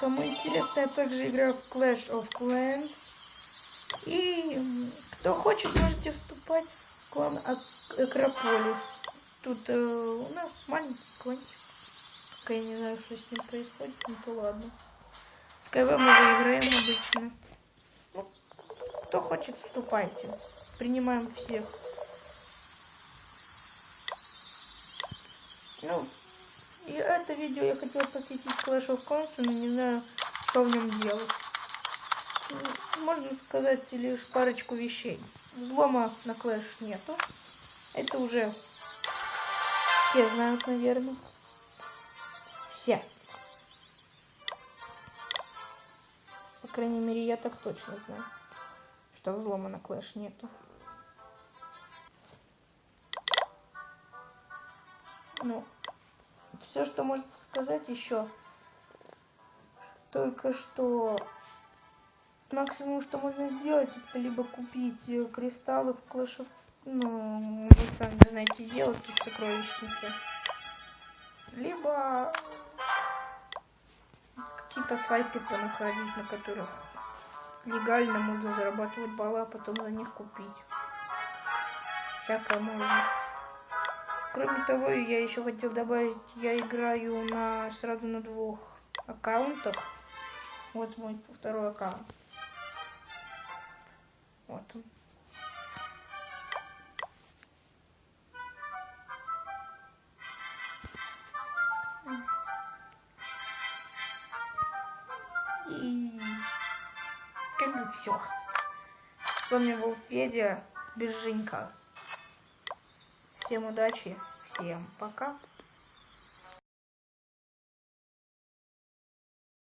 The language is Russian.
Кому интересно, я также играю в Clash of Clans. И кто хочет, можете вступать в клан Ак- Акрополис. Тут э, у нас маленький кланчик. Пока я не знаю, что с ним происходит, ну то ладно. В КВ мы выиграем обычно. Ну, кто хочет, вступайте. Принимаем всех. Ну, и это видео я хотела посвятить Clash of Clans, но не знаю, что в нем делать. Можно сказать лишь парочку вещей. Взлома на Clash нету. Это уже все знают, наверное. Все. По крайней мере, я так точно знаю, что взлома на Clash нету. Ну, все, что можно сказать еще, только что максимум, что можно сделать, это либо купить э, кристаллы в Clash of... Ну, вы сами знаете, делать тут сокровищницы. Либо какие-то сайты понаходить, на которых легально можно зарабатывать баллы, а потом за них купить. Всякое можно. Кроме того, я еще хотел добавить, я играю на сразу на двух аккаунтах. Вот мой второй аккаунт. Вот он. И как бы все. С вами был Федя Безжинка. Всем удачи, всем пока.